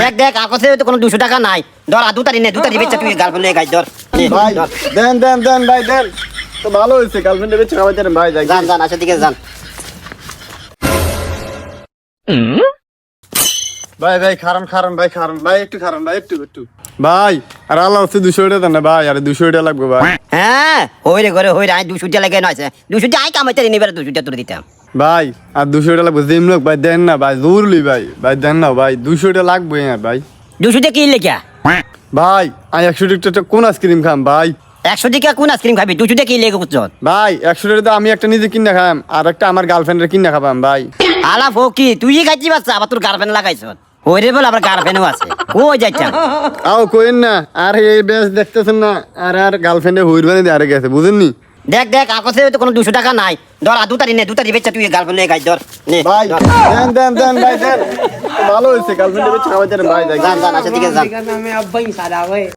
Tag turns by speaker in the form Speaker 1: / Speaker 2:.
Speaker 1: দেখ দেখ আকসে তো কোনো দুশো টাকা নাই। ধর আর দুতারি নে দুতারি বেচা তুই গার্লফ্রেন্ড গাই ধর।
Speaker 2: ভাই দেন দেন দেন ভাই দেন। তো ভালো হয়েছে গার্লফ্রেন্ডে বেঁচে খাওয়াই দেন ভাই যাই।
Speaker 1: যান যান আসে দিকে যান।
Speaker 2: ভাই ভাই খারাম খারাম ভাই খারাম। ভাই একটু খারাম ভাই একটু একটু। ভাই আর আল্লাহ হচ্ছে দুশো টাকা দেন না ভাই আর দুশো টাকা লাগবে ভাই।
Speaker 1: হ্যাঁ হই রে ঘরে হই রে আই দুশো টাকা লাগে নয় দুশো টাকা আই কামাইতে নিবে দুশো টাকা দিতাম।
Speaker 2: ভাই আর দুশো টাকা লাগবে জিম লোক ভাই দেন না ভাই জরুরি ভাই ভাই দেন না ভাই দুশো টাকা লাগবে আর ভাই।
Speaker 1: দুশো টাকা কি লেখা
Speaker 2: ভাই আমি একশো টাকা কোন আইসক্রিম খাম ভাই?
Speaker 1: একশো টাকা কোন আইসক্রিম খাবি? দুশো টাকা কি লেগে কুচ্ছ
Speaker 2: ভাই একশো টাকা আমি একটা নিজে কিনে খাম আর একটা আমার গার্লফ্রেন্ডের কিনে খাবাম ভাই।
Speaker 1: আলা ফকি তুই খাইছি বাচ্চা আবার তোর গার্লফ্রেন্ড লাগাইছ। ওরে বল আবার গার্লফ্রেন্ডও আছে। ও যাচ্ছাম
Speaker 2: আও কইন না আর এই বেশ দেখতেছেন না আর আর গার্লফ্রেন্ডে হুইর বানি আরে গেছে বুঝেননি?
Speaker 1: দেখ দেখ আকসে তো কোনো দুশো টাকা নাই। ধর আর দুতারি নে দুতারি বেচা তুই গার্লফ্রেন্ড নিয়ে গাছ ধর নে
Speaker 2: ভাই দেন দেন দেন ভাই দেন। ভালো হয়েছে গার্লফ্রেন্ডে বেচা আমাদের ভাই দেখ।
Speaker 1: যান যান
Speaker 3: আচ্ছা আছে